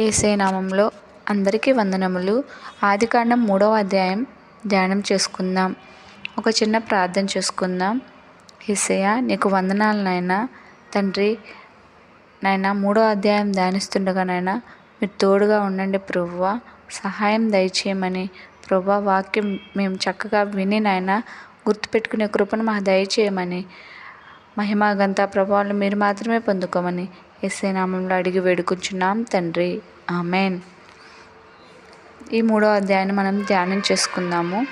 ఏసే నామంలో అందరికీ వందనములు. ఆదికాండం మూడవ అధ్యాయం ధ్యానం చేసుకుందాం. ఒక చిన్న ప్రార్థన చేసుకుందాం. ఏసయ్య నీకు వందనాలు నాయనా. తండ్రి నాయన మూడో అధ్యాయం ధ్యానిస్తుండగా నాయన మీరు తోడుగా ఉండండి ప్రభువ. సహాయం దయచేయమని ప్రభా వాక్యం మేము చక్కగా విని నాయన గుర్తుపెట్టుకునే కృపను మాకు దయచేయమని మహిమాగంతా ప్రభావాలు మీరు మాత్రమే పొందుకోమని ఎస్ఐ నామంలో అడిగి వేడుకుంటున్నాం తండ్రి. ఆమెన్. ఈ మూడో అధ్యాయాన్ని మనం ధ్యానం చేసుకుందాము.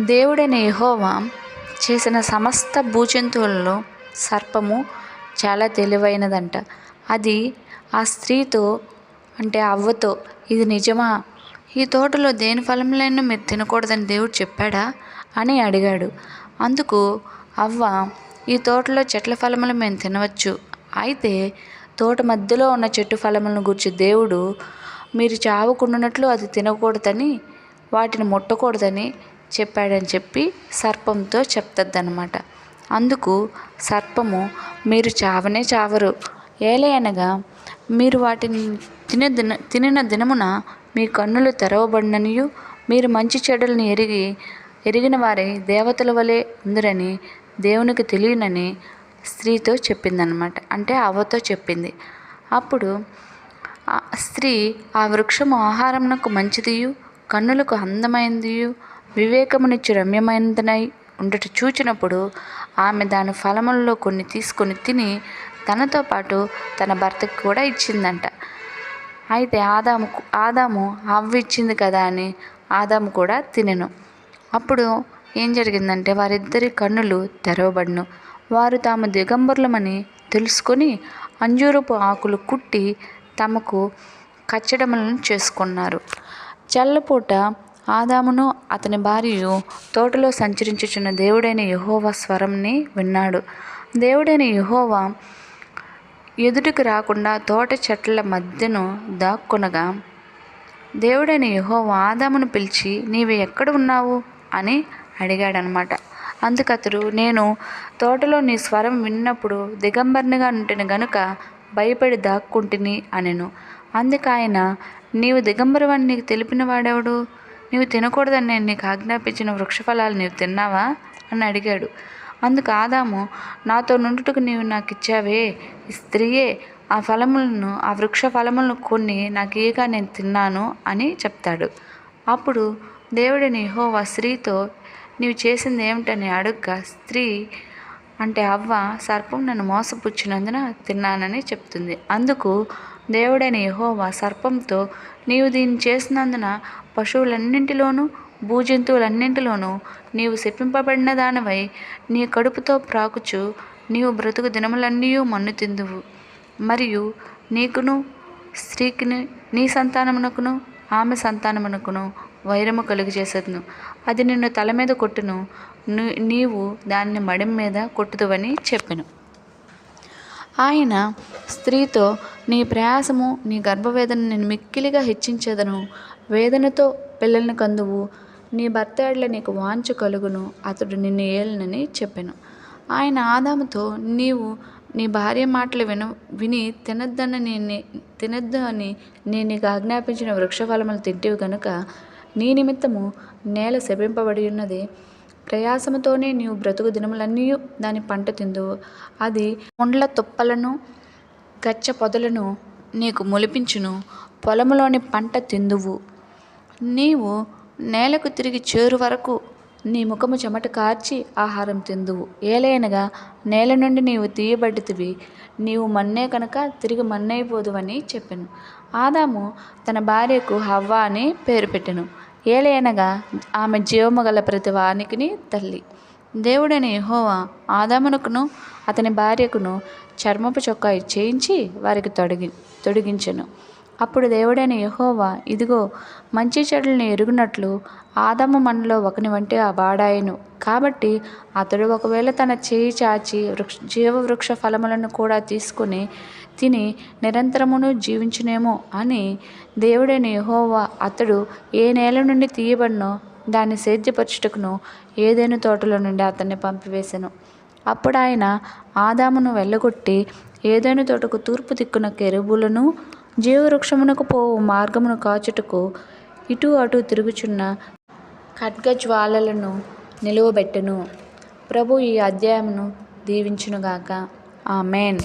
దేవుడైన యహోవా చేసిన సమస్త భూజంతువులలో సర్పము చాలా తెలివైనదంట. అది ఆ స్త్రీతో అంటే అవ్వతో ఇది నిజమా? ఈ తోటలో దేని ఫలంలైనా మీరు తినకూడదని దేవుడు చెప్పాడా? అని అడిగాడు. అందుకు అవ్వ ఈ తోటలో చెట్ల ఫలములు మేము తినవచ్చు. అయితే తోట మధ్యలో ఉన్న చెట్టు ఫలములను గుర్చి దేవుడు మీరు చావకుండానట్లు అది తినకూడదని వాటిని ముట్టకూడదని చెప్పాడని చెప్పి సర్పంతో చెప్తద్దనమాట అందుకు సర్పము మీరు చావనే చావరు. ఏలే అనగా మీరు వాటిని తిన దిన తినిన దినమున మీ కన్నులు తెరవబడిననియు మీరు మంచి చెడులను ఎరిగి ఎరిగిన వారే దేవతల వలె ఉందిరని దేవునికి తెలియనని స్త్రీతో చెప్పిందనమాట అంటే అవ్వతో చెప్పింది. అప్పుడు స్త్రీ ఆ వృక్షము ఆహారమునకు మంచిదియు కన్నులకు అందమైనదియు వివేకమునిచ్చు రమ్యమైనదనై ఉండట చూచినప్పుడు ఆమె దాని ఫలములలో కొన్ని తీసుకొని తిని తనతో పాటు తన భర్తకి కూడా ఇచ్చిందంట. అయితే ఆదాము ఆదాము అవ్వ ఇచ్చింది కదా అని ఆదాము కూడా తినెను. అప్పుడు ఏం జరిగిందంటే వారిద్దరి కన్నులు తెరవబడును. వారు తాము దిగంబరులమని తెలుసుకొని అంజూరపు ఆకులు కుట్టి తమకు కచ్చడములను చేసుకున్నారు. చల్లపూట ఆదామును అతని భార్యయు తోటలో సంచరించుచున్న దేవుడైన యహోవా స్వరంని విన్నాడు. దేవుడైన యహోవా ఎదుటికి రాకుండా తోట చెట్ల మధ్యను దాక్కునగా దేవుడైన యహోవా ఆదామును పిలిచి నీవు ఎక్కడ ఉన్నావు? అని అడిగాడనమాట. అందుకతడు నేను తోటలో నీ స్వరం విన్నప్పుడు దిగంబర్నిగా ఉంటిని గనుక భయపడి దాక్కుంటిని అనెను. అందుకు ఆయన నీవు దిగంబరవని నీకు తెలిపిన వాడెవడు? నీవు తినకూడదని నేను నీకు ఆజ్ఞాపించిన వృక్షఫలాలు నీవు తిన్నావా? అని అడిగాడు. అందుకు ఆదాము నాతో నుండుటకు నీవు నాకు ఇచ్చావే ఈ స్త్రీయే ఆ ఫలములను ఆ వృక్ష ఫలములను కొన్ని నాకు ఇయగా నేను తిన్నాను అని చెప్తాడు. అప్పుడు దేవుడిని హోవా స్త్రీతో నీవు చేసింది ఏమిటని అడుగ్గా స్త్రీ అంటే అవ్వ సర్పం నన్ను మోసపుచ్చినందున తిన్నానని చెప్తుంది. అందుకు దేవుడైన యహోవా సర్పంతో నీవు దీన్ని చేసినందున పశువులన్నింటిలోనూ భూజంతువులన్నింటిలోనూ నీవు శపింపబడిన దానివై నీ కడుపుతో ప్రాకుచు నీవు బ్రతుకు దినములన్నీ మన్ను తిందువు. మరియు నీకును స్త్రీకిని నీ సంతానమునకును ఆమె సంతానమునకును వైరము కలుగు చేసేదను అది నిన్ను తల మీద కొట్టును. నీవు దాన్ని మడిం మీద కొట్టుదువని చెప్పెను. ఆయన స్త్రీతో నీ ప్రయాసము నీ గర్భవేదన నేను మిక్కిలిగా హెచ్చించేదను. వేదనతో పిల్లల్ని కందువు. నీ భర్త నీకు వాంచు కలుగును. అతడు నిన్ను ఏలనని చెప్పాను. ఆయన ఆదాముతో నీవు నీ భార్య మాటలు విను విని తినొద్దని నేను తినొద్దు అని నేను నీకు ఆజ్ఞాపించిన వృక్షఫలములు తింటివి కనుక నీ నిమిత్తము నేల శపింపబడి ఉన్నది. ప్రయాసముతోనే నీవు బ్రతుకు దినములన్నీ దాని పంట తిందువు అది కొండ్ల తుప్పలను గచ్చ పొదలను నీకు మొలిపించును. పొలములోని పంట తిందువు. నీవు నేలకు తిరిగి చేరు వరకు నీ ముఖము చెమట కార్చి ఆహారం తిందువు. ఏలైనగా నేల నుండి నీవు తీయబడితివి. నీవు మన్నే కనుక తిరిగి మన్నైపోదువని చెప్పాను. ఆదాము తన భార్యకు హవ్వ అని పేరు పెట్టెను. ఏలైనగా ఆమె జీవము గల ప్రతి వానికిని తల్లి. దేవుడైన యెహోవా ఆదామునకును అతని భార్యకును చర్మపు చొక్కా చేయించి వారికి తొడిగి తొడిగించెను. అప్పుడు దేవుడైన యహోవా ఇదిగో మంచి చెడులను ఎరుగునట్లు ఆదమ్మ మనలో ఒకని వంటి ఆ బాడాయను కాబట్టి అతడు ఒకవేళ తన చేయి చాచి వృక్ష జీవవృక్ష ఫలములను కూడా తీసుకుని తిని నిరంతరమును జీవించునేమో అని దేవుడైన హోవా అతడు ఏ నేల నుండి తీయబడినో దాన్ని సేద్యపరచుటకును ఏదైనా తోటలో నుండి అతన్ని పంపివేశాను అప్పుడు ఆయన ఆదామును వెళ్ళగొట్టి ఏదైనా తోటకు తూర్పు దిక్కున కెరుబులను జీవవృక్షమునకు పోవు మార్గమును కాచుటకు ఇటు అటు తిరుగుచున్న ఖడ్గజ్వాలలను నిలువబెట్టెను. ప్రభు ఈ అధ్యాయమును దీవించునుగాక. ఆమెన్.